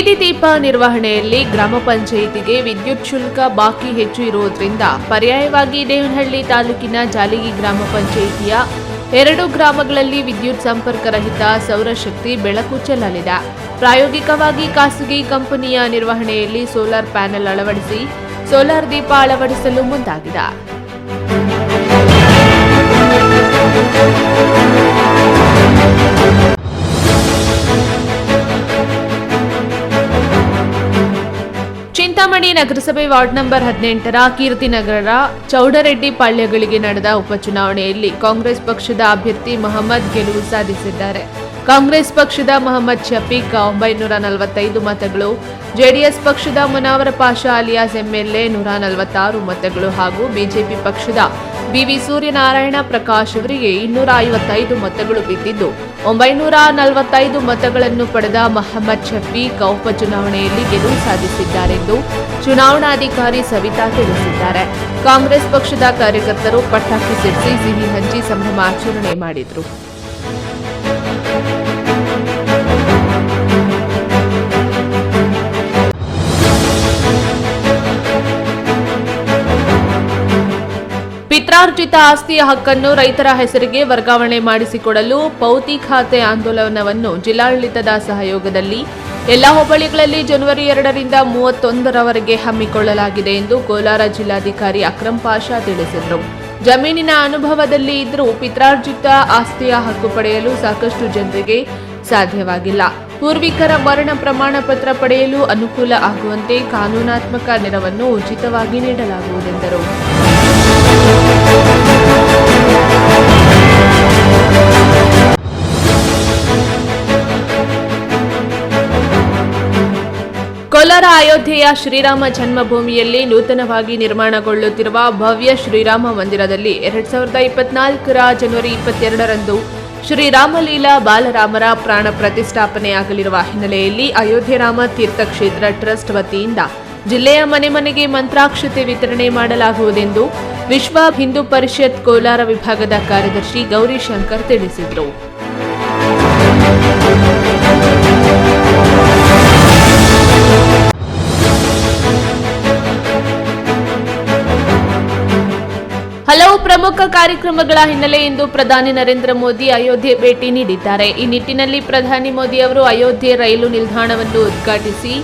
ಬೀದಿ ದೀಪ ನಿರ್ವಹಣೆಯಲ್ಲಿ ಗ್ರಾಮ ಪಂಚಾಯಿತಿಗೆ ವಿದ್ಯುತ್ ಶುಲ್ಕ ಬಾಕಿ ಹೆಚ್ಚು ಇರುವುದರಿಂದ ಪರ್ಯಾಯವಾಗಿ ದೇವನಹಳ್ಳಿ ತಾಲೂಕಿನ ಜಾಲಿಗಿ ಗ್ರಾಮ ಪಂಚಾಯಿತಿಯ ಎರಡು ಗ್ರಾಮಗಳಲ್ಲಿ ವಿದ್ಯುತ್ ಸಂಪರ್ಕ ರಹಿತ ಸೌರಶಕ್ತಿ ಬೆಳಕು ಚೆಲ್ಲಲಿದೆ. ಪ್ರಾಯೋಗಿಕವಾಗಿ ಖಾಸಗಿ ಕಂಪನಿಯ ನಿರ್ವಹಣೆಯಲ್ಲಿ ಸೋಲಾರ್ ಪ್ಯಾನೆಲ್ ಅಳವಡಿಸಿ ಸೋಲಾರ್ ದೀಪ ಅಳವಡಿಸಲು ಮುಂದಾಗಿದೆ. ಚಿಂತಾಮಣಿ ನಗರಸಭೆ ವಾರ್ಡ್ ನಂಬರ್ ಹದಿನೆಂಟರ ಕೀರ್ತಿನಗರ ಚೌಡರೆಡ್ಡಿ ಪಾಳ್ಯಗಳಿಗೆ ನಡೆದ ಉಪಚುನಾವಣೆಯಲ್ಲಿ ಕಾಂಗ್ರೆಸ್ ಪಕ್ಷದ ಅಭ್ಯರ್ಥಿ ಮೊಹಮ್ಮದ್ ಗೆಲುವು ಸಾಧಿಸಿದ್ದಾರೆ. ಕಾಂಗ್ರೆಸ್ ಪಕ್ಷದ ಮೊಹಮ್ಮದ್ ಶಫೀಕ್, ಒಂಬೈನೂರ ನಲವತ್ತೈದು ಮತಗಳು, ಜೆಡಿಎಸ್ ಪಕ್ಷದ ಮುನಾವರ ಪಾಷಾ ಅಲಿಯಾಸ್ ಎಂಎಲ್ಎ ನೂರ ನಲವತ್ತಾರು ಮತಗಳು ಹಾಗೂ ಬಿಜೆಪಿ ಪಕ್ಷದ ಬಿವಿ ಸೂರ್ಯನಾರಾಯಣ ಪ್ರಕಾಶ್ ಅವರಿಗೆ ಇನ್ನೂರ ಐವತ್ತೈದು ಮತಗಳು ಬಿದ್ದಿದ್ದು, ಒಂಬೈನೂರ ನಲವತ್ತೈದು ಮತಗಳನ್ನು ಪಡೆದ ಮೊಹಮ್ಮದ್ ಶಫೀಕ್ ಚುನಾವಣೆಯಲ್ಲಿ ಗೆಲುವು ಸಾಧಿಸಿದ್ದಾರೆಂದು ಚುನಾವಣಾಧಿಕಾರಿ ಸವಿತಾ ತಿಳಿಸಿದ್ದಾರೆ. ಕಾಂಗ್ರೆಸ್ ಪಕ್ಷದ ಕಾರ್ಯಕರ್ತರು ಪಟಾಕಿ ಸಿಡಿಸಿ, ಸಿಹಿ ಹಂಚಿ ಸಂಭ್ರಮಾಚರಣೆ ಮಾಡಿದರು. ಪಿತ್ರಾರ್ಜಿತ ಆಸ್ತಿಯ ಹಕ್ಕನ್ನು ರೈತರ ಹೆಸರಿಗೆ ವರ್ಗಾವಣೆ ಮಾಡಿಸಿಕೊಡಲು ಪೌತಿ ಖಾತೆ ಆಂದೋಲನವನ್ನು ಜಿಲ್ಲಾಡಳಿತದ ಸಹಯೋಗದಲ್ಲಿ ಎಲ್ಲ ಹೋಬಳಿಗಳಲ್ಲಿ ಜನವರಿ ಎರಡರಿಂದ ಮೂವತ್ತೊಂದರವರೆಗೆ ಹಮ್ಮಿಕೊಳ್ಳಲಾಗಿದೆ ಎಂದು ಕೋಲಾರ ಜಿಲ್ಲಾಧಿಕಾರಿ ಅಕ್ರಂ ಪಾಷಾ ತಿಳಿಸಿದರು. ಜಮೀನಿನ ಅನುಭವದಲ್ಲಿ ಇದ್ದರೂ ಪಿತ್ರಾರ್ಜಿತ ಆಸ್ತಿಯ ಹಕ್ಕು ಪಡೆಯಲು ಸಾಕಷ್ಟು ಜನರಿಗೆ ಸಾಧ್ಯವಾಗಿಲ್ಲ. ಪೂರ್ವಿಕರ ಮರಣ ಪ್ರಮಾಣ ಪತ್ರ ಪಡೆಯಲು ಅನುಕೂಲ ಆಗುವಂತೆ ಕಾನೂನಾತ್ಮಕ ನೆರವನ್ನು ಉಚಿತವಾಗಿ ನೀಡಲಾಗುವುದೆಂದರು. ಕೋಲಾರ ಅಯೋಧ್ಯೆಯ ಶ್ರೀರಾಮ ಜನ್ಮಭೂಮಿಯಲ್ಲಿ ನೂತನವಾಗಿ ನಿರ್ಮಾಣಗೊಳ್ಳುತ್ತಿರುವ ಭವ್ಯ ಶ್ರೀರಾಮ ಮಂದಿರದಲ್ಲಿ ಎರಡ್ ಸಾವಿರದ ಇಪ್ಪತ್ನಾಲ್ಕರ ಜನವರಿ ಇಪ್ಪತ್ತೆರಡರಂದು ಶ್ರೀರಾಮಲೀಲಾ ಬಾಲರಾಮರ ಪ್ರಾಣ ಪ್ರತಿಷ್ಠಾಪನೆಯಾಗಲಿರುವ ಹಿನ್ನೆಲೆಯಲ್ಲಿ ಅಯೋಧ್ಯೆ ರಾಮ ತೀರ್ಥಕ್ಷೇತ್ರ ಟ್ರಸ್ಟ್ ವತಿಯಿಂದ ಜಿಲ್ಲೆಯ ಮನೆ ಮನೆಗೆ ಮಂತ್ರಾಕ್ಷತೆ ವಿತರಣೆ ಮಾಡಲಾಗುವುದೆಂದು ವಿಶ್ವ ಹಿಂದೂ ಪರಿಷತ್ ಕೋಲಾರ ವಿಭಾಗದ ಕಾರ್ಯದರ್ಶಿ ಗೌರಿಶಂಕರ್ ತಿಳಿಸಿದರು. ಹಲವು ಪ್ರಮುಖ ಕಾರ್ಯಕ್ರಮಗಳ ಹಿನ್ನೆಲೆ ಇಂದು ಪ್ರಧಾನಿ ನರೇಂದ್ರ ಮೋದಿ ಅಯೋಧ್ಯೆ ಭೇಟಿ ನೀಡಿದ್ದಾರೆ. ಈ ನಿಟ್ಟಿನಲ್ಲಿ ಪ್ರಧಾನಿ ಮೋದಿ ಅವರು ಅಯೋಧ್ಯೆ ರೈಲು ನಿಲ್ದಾಣವನ್ನು ಉದ್ಘಾಟಿಸಿ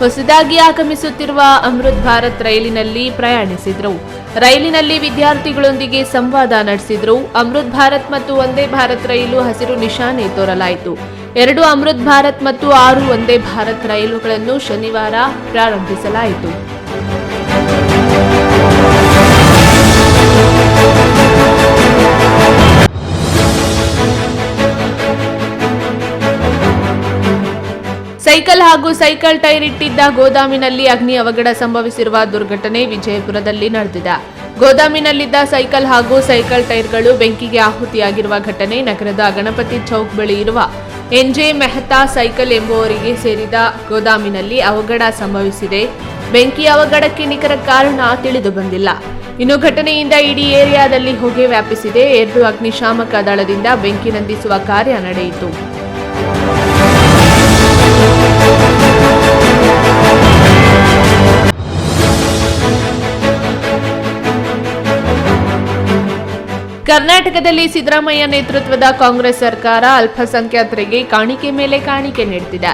ಹೊಸದಾಗಿ ಆಗಮಿಸುತ್ತಿರುವ ಅಮೃತ್ ಭಾರತ್ ರೈಲಿನಲ್ಲಿ ಪ್ರಯಾಣಿಸಿದರು. ರೈಲಿನಲ್ಲಿ ವಿದ್ಯಾರ್ಥಿಗಳೊಂದಿಗೆ ಸಂವಾದ ನಡೆಸಿದರು. ಅಮೃತ್ ಭಾರತ್ ಮತ್ತು ಒಂದೇ ಭಾರತ್ ರೈಲು ಹಸಿರು ನಿಶಾನೆ ತೋರಲಾಯಿತು. ಎರಡು ಅಮೃತ್ ಭಾರತ್ ಮತ್ತು ಆರು ಒಂದೇ ಭಾರತ್ ರೈಲುಗಳನ್ನು ಶನಿವಾರ ಪ್ರಾರಂಭಿಸಲಾಯಿತು. ಹಾಗೂ ಸೈಕಲ್ ಟೈರ್ ಇಟ್ಟಿದ್ದ ಗೋದಾಮಿನಲ್ಲಿ ಅಗ್ನಿ ಅವಘಡ ಸಂಭವಿಸಿರುವ ದುರ್ಘಟನೆ ವಿಜಯಪುರದಲ್ಲಿ ನಡೆದಿದೆ. ಗೋದಾಮಿನಲ್ಲಿದ್ದ ಸೈಕಲ್ ಹಾಗೂ ಸೈಕಲ್ ಟೈರ್ಗಳು ಬೆಂಕಿಗೆ ಆಹುತಿಯಾಗಿರುವ ಘಟನೆ ನಗರದ ಗಣಪತಿ ಚೌಕ್ ಬಳಿ ಇರುವ ಎನ್ಜೆ ಮೆಹ್ತಾ ಸೈಕಲ್ ಎಂಬುವರಿಗೆ ಸೇರಿದ ಗೋದಾಮಿನಲ್ಲಿ ಅವಘಡ ಸಂಭವಿಸಿದೆ. ಬೆಂಕಿ ಅವಘಡಕ್ಕೆ ನಿಖರ ಕಾರಣ ತಿಳಿದು ಬಂದಿಲ್ಲ. ಇನ್ನು ಘಟನೆಯಿಂದ ಇಡೀ ಏರಿಯಾದಲ್ಲಿ ಹೊಗೆ ವ್ಯಾಪಿಸಿದೆ. ಎರಡು ಅಗ್ನಿಶಾಮಕ ದಳದಿಂದ ಬೆಂಕಿ ನಂದಿಸುವ ಕಾರ್ಯ ನಡೆಯಿತು. ಕರ್ನಾಟಕದಲ್ಲಿ ಸಿದ್ದರಾಮಯ್ಯ ನೇತೃತ್ವದ ಕಾಂಗ್ರೆಸ್ ಸರ್ಕಾರ ಅಲ್ಪಸಂಖ್ಯಾತರಿಗೆ ಕಾಣಿಕೆ ಮೇಲೆ ಕಾಣಿಕೆ ನೀಡುತ್ತಿದೆ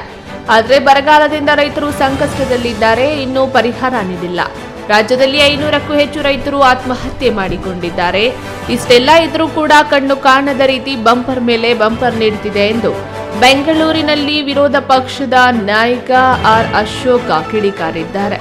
ಆದರೆ ಬರಗಾಲದಿಂದ ರೈತರು ಸಂಕಷ್ಟದಲ್ಲಿದ್ದಾರೆ, ಇನ್ನೂ ಪರಿಹಾರ ನೀಡಿಲ್ಲ. ರಾಜ್ಯದಲ್ಲಿ ಐನೂರಕ್ಕೂ ಹೆಚ್ಚು ರೈತರು ಆತ್ಮಹತ್ಯೆ ಮಾಡಿಕೊಂಡಿದ್ದಾರೆ. ಇಷ್ಟೆಲ್ಲ ಇದ್ರೂ ಕೂಡ ಕಣ್ಣು ಕಾಣದ ರೀತಿ ಬಂಪರ್ ಮೇಲೆ ಬಂಪರ್ ನೀಡುತ್ತಿದೆ ಎಂದು ಬೆಂಗಳೂರಿನಲ್ಲಿ ವಿರೋಧ ಪಕ್ಷದ ನಾಯಕ ಆರ್ ಅಶೋಕ ಕಿಡಿಕಾರಿದ್ದಾರೆ.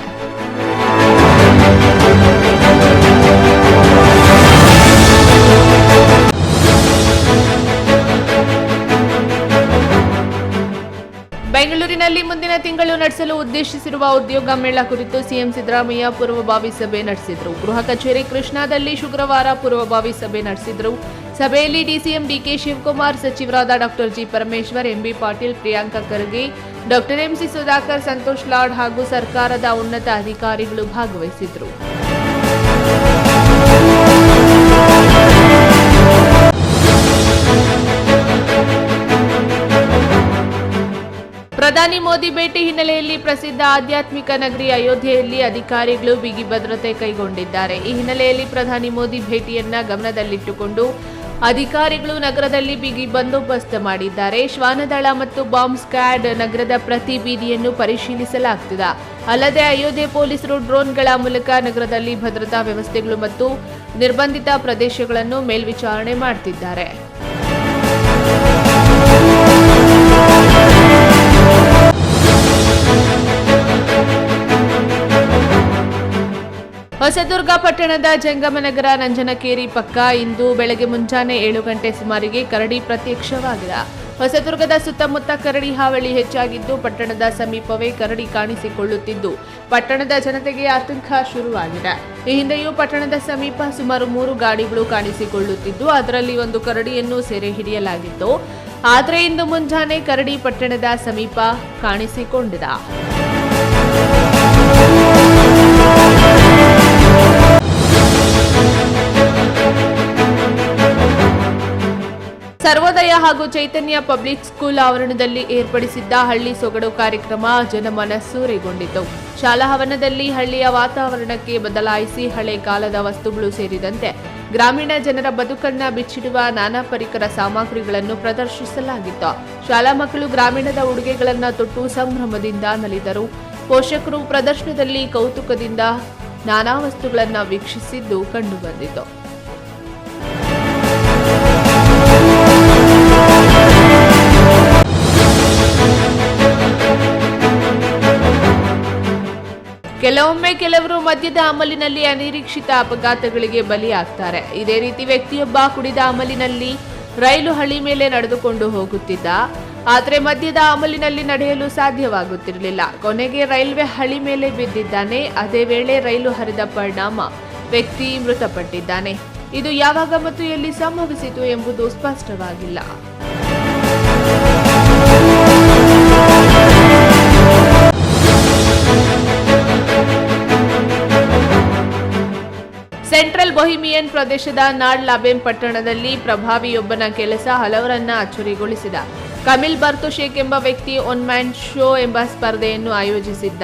ಬೆಂಗಳೂರಿನಲ್ಲಿ ಮುಂದಿನ ತಿಂಗಳು ನಡೆಸಲು ಉದ್ದೇಶಿಸಿರುವ ಉದ್ಯೋಗ ಮೇಳ ಕುರಿತು ಸಿಎಂ ಸಿದ್ದರಾಮಯ್ಯ ಪೂರ್ವಭಾವಿ ಸಭೆ ನಡೆಸಿದರು. ಗೃಹ ಕಚೇರಿ ಕೃಷ್ಣಾದಲ್ಲಿ ಶುಕ್ರವಾರ ಪೂರ್ವಭಾವಿ ಸಭೆ ನಡೆಸಿದರು. ಸಭೆಯಲ್ಲಿ D C M D K Shivakumar, ಸಚಿವರಾದ doctor G Parameshwar M B Patil, Priyanka Kharge, doctor M C Sudhakar, Santosh Lad ಹಾಗೂ ಸರ್ಕಾರದ ಉನ್ನತ ಅಧಿಕಾರಿಗಳು ಭಾಗವಹಿಸಿದ್ರು. ಪ್ರಧಾನಿ ಮೋದಿ ಭೇಟಿ ಹಿನ್ನೆಲೆಯಲ್ಲಿ ಪ್ರಸಿದ್ಧ ಆಧ್ಯಾತ್ಮಿಕ ನಗರಿ ಅಯೋಧ್ಯೆಯಲ್ಲಿ ಅಧಿಕಾರಿಗಳು ಬಿಗಿ ಭದ್ರತೆ ಕೈಗೊಂಡಿದ್ದಾರೆ. ಈ ಹಿನ್ನೆಲೆಯಲ್ಲಿ ಪ್ರಧಾನಿ ಮೋದಿ ಭೇಟಿಯನ್ನ ಗಮನದಲ್ಲಿಟ್ಟುಕೊಂಡು ಅಧಿಕಾರಿಗಳು ನಗರದಲ್ಲಿ ಬಿಗಿ ಬಂದೋಬಸ್ತ್ ಮಾಡಿದ್ದಾರೆ. ಶ್ವಾನದಳ ಮತ್ತು ಬಾಂಬ್ ಸ್ಕ್ವಾಡ್ ನಗರದ ಪ್ರತಿ ಬೀದಿಯನ್ನು ಪರಿಶೀಲಿಸಲಾಗ್ತಿದೆ. ಅಲ್ಲದೆ ಅಯೋಧ್ಯೆ ಪೊಲೀಸರು ಡ್ರೋನ್ಗಳ ಮೂಲಕ ನಗರದಲ್ಲಿ ಭದ್ರತಾ ವ್ಯವಸ್ಥೆಗಳು ಮತ್ತು ನಿರ್ಬಂಧಿತ ಪ್ರದೇಶಗಳನ್ನು ಮೇಲ್ವಿಚಾರಣೆ ಮಾಡ್ತಿದ್ದಾರೆ. ಪಟ್ಟಣದ ಜಂಗಮನಗರ ನಂಜನಕೇರಿ ಪಕ್ಕ ಇಂದು ಬೆಳಗ್ಗೆ ಮುಂಜಾನೆ ಏಳು ಗಂಟೆ ಸುಮಾರಿಗೆ ಕರಡಿ ಪ್ರತ್ಯಕ್ಷವಾಗಿದೆ. ಹೊಸದುರ್ಗದ ಸುತ್ತಮುತ್ತ ಕರಡಿ ಹಾವಳಿ ಹೆಚ್ಚಾಗಿದ್ದು, ಪಟ್ಟಣದ ಸಮೀಪವೇ ಕರಡಿ ಕಾಣಿಸಿಕೊಳ್ಳುತ್ತಿದ್ದು, ಪಟ್ಟಣದ ಜನತೆಗೆ ಆತಂಕ ಶುರುವಾಗಿದೆ. ಈ ಹಿಂದೆಯೂ ಪಟ್ಟಣದ ಸಮೀಪ ಸುಮಾರು ಮೂರು ಗಾಡಿಗಳು ಕಾಣಿಸಿಕೊಳ್ಳುತ್ತಿದ್ದು, ಅದರಲ್ಲಿ ಒಂದು ಕರಡಿಯನ್ನು ಸೆರೆ ಹಿಡಿಯಲಾಗಿತ್ತು. ಆದರೆ ಇಂದು ಮುಂಜಾನೆ ಕರಡಿ ಪಟ್ಟಣದ ಸಮೀಪ ಕಾಣಿಸಿಕೊಂಡಿದೆ. ಸರ್ವೋದಯ ಹಾಗೂ ಚೈತನ್ಯ ಪಬ್ಲಿಕ್ ಸ್ಕೂಲ್ ಆವರಣದಲ್ಲಿ ಏರ್ಪಡಿಸಿದ್ದ ಹಳ್ಳಿ ಸೊಗಡು ಕಾರ್ಯಕ್ರಮ ಜನಮನಸೂರೆಗೊಂಡಿತು ಶಾಲಾ ಹವನದಲ್ಲಿ ಹಳ್ಳಿಯ ವಾತಾವರಣಕ್ಕೆ ಬದಲಾಯಿಸಿ ಹಳೆ ಕಾಲದ ವಸ್ತುಗಳು ಸೇರಿದಂತೆ ಗ್ರಾಮೀಣ ಜನರ ಬದುಕನ್ನ ಬಿಚ್ಚಿಡುವ ನಾನಾ ಪರಿಕರ ಸಾಮಗ್ರಿಗಳನ್ನು ಪ್ರದರ್ಶಿಸಲಾಗಿತ್ತು. ಶಾಲಾ ಮಕ್ಕಳು ಗ್ರಾಮೀಣದ ಉಡುಗೆಗಳನ್ನು ತೊಟ್ಟು ಸಂಭ್ರಮದಿಂದ ನಲಿದರು. ಪೋಷಕರು ಪ್ರದರ್ಶನದಲ್ಲಿ ಕೌತುಕದಿಂದ ನಾನಾ ವಸ್ತುಗಳನ್ನು ವೀಕ್ಷಿಸಿದ್ದು ಕಂಡುಬಂದಿತು ಕೆಲವೊಮ್ಮೆ ಕೆಲವರು ಮದ್ಯದ ಅಮಲಿನಲ್ಲಿ ಅನಿರೀಕ್ಷಿತ ಅಪಘಾತಗಳಿಗೆ ಬಲಿಯಾಗ್ತಾರೆ. ಇದೇ ರೀತಿ ವ್ಯಕ್ತಿಯೊಬ್ಬ ಕುಡಿದ ಅಮಲಿನಲ್ಲಿ ರೈಲು ಹಳಿ ಮೇಲೆ ನಡೆದುಕೊಂಡು ಹೋಗುತ್ತಿದ್ದ. ಆದರೆ ಮದ್ಯದ ಅಮಲಿನಲ್ಲಿ ನಡೆಯಲು ಸಾಧ್ಯವಾಗುತ್ತಿರಲಿಲ್ಲ. ಕೊನೆಗೆ ರೈಲ್ವೆ ಹಳಿ ಮೇಲೆ ಬಿದ್ದಿದ್ದಾನೆ. ಅದೇ ವೇಳೆ ರೈಲು ಹರಿದ ಪರಿಣಾಮ ವ್ಯಕ್ತಿ ಮೃತಪಟ್ಟಿದ್ದಾನೆ. ಇದು ಯಾವಾಗ ಮತ್ತು ಎಲ್ಲಿ ಸಂಭವಿಸಿತು ಎಂಬುದು ಸ್ಪಷ್ಟವಾಗಿಲ್ಲ. ಸೆಂಟ್ರಲ್ ಬೊಹಿಮಿಯನ್ ಪ್ರದೇಶದ ನಾಡ್ ಲಾಬೆನ್ ಪಟ್ಟಣದಲ್ಲಿ ಪ್ರಭಾವಿಯೊಬ್ಬನ ಕೆಲಸ ಹಲವರನ್ನ ಅಚ್ಚರಿಗೊಳಿಸಿದ. ಕಮಿಲ್ ಬರ್ತುಶೇಖ್ ಎಂಬ ವ್ಯಕ್ತಿ ಒನ್ ಮ್ಯಾನ್ ಶೋ ಎಂಬ ಸ್ಪರ್ಧೆಯನ್ನು ಆಯೋಜಿಸಿದ್ದ.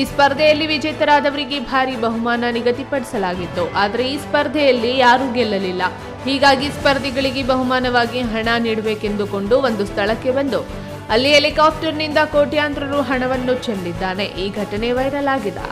ಈ ಸ್ಪರ್ಧೆಯಲ್ಲಿ ವಿಜೇತರಾದವರಿಗೆ ಭಾರಿ ಬಹುಮಾನ ನಿಗದಿಪಡಿಸಲಾಗಿತ್ತು. ಆದರೆ ಈ ಸ್ಪರ್ಧೆಯಲ್ಲಿ ಯಾರೂ ಗೆಲ್ಲಲಿಲ್ಲ. ಹೀಗಾಗಿ ಸ್ಪರ್ಧಿಗಳಿಗೆ ಬಹುಮಾನವಾಗಿ ಹಣ ನೀಡಬೇಕೆಂದುಕೊಂಡು ಒಂದು ಸ್ಥಳಕ್ಕೆ ಬಂದು. ಅಲ್ಲಿ ಹೆಲಿಕಾಪ್ಟರ್ನಿಂದ ಕೋಟ್ಯಾಂತರ ಹಣವನ್ನು ಚೆಲ್ಲಿದ್ದಾನೆ. ಈ ಘಟನೆ ವೈರಲ್ ಆಗಿದೆ.